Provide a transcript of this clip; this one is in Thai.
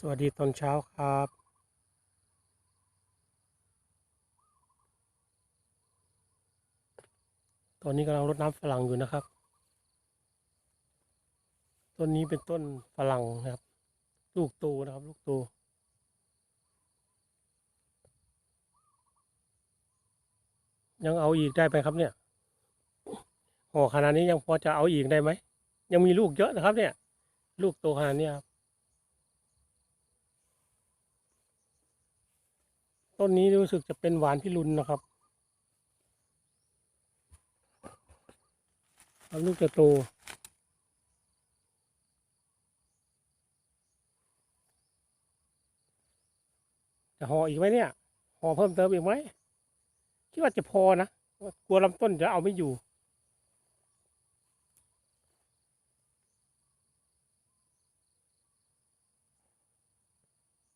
สวัสดีตอนเช้าครับ ตอนนี้กำลังรดน้ำฝรั่งอยู่นะครับ ต้นนี้เป็นต้นฝรั่งนะครับ ลูกโตนะครับ ลูกโตยังเอาอีกได้ไหมครับเนี่ยห่อขนาดนี้ยังพอจะเอาอีกได้ไหม ยังมีลูกเยอะนะครับเนี่ย ลูกโตขนาดนี้ครับ ต้นนี้รู้สึกจะเป็นหวานพิรุณนะครับแล้วลูกจะโตจะห่ออีกไหมเนี่ยห่อเพิ่มเติมอีกไหมคิดว่าจะพอนะกลัวลำต้นจะเอาไม่อยู่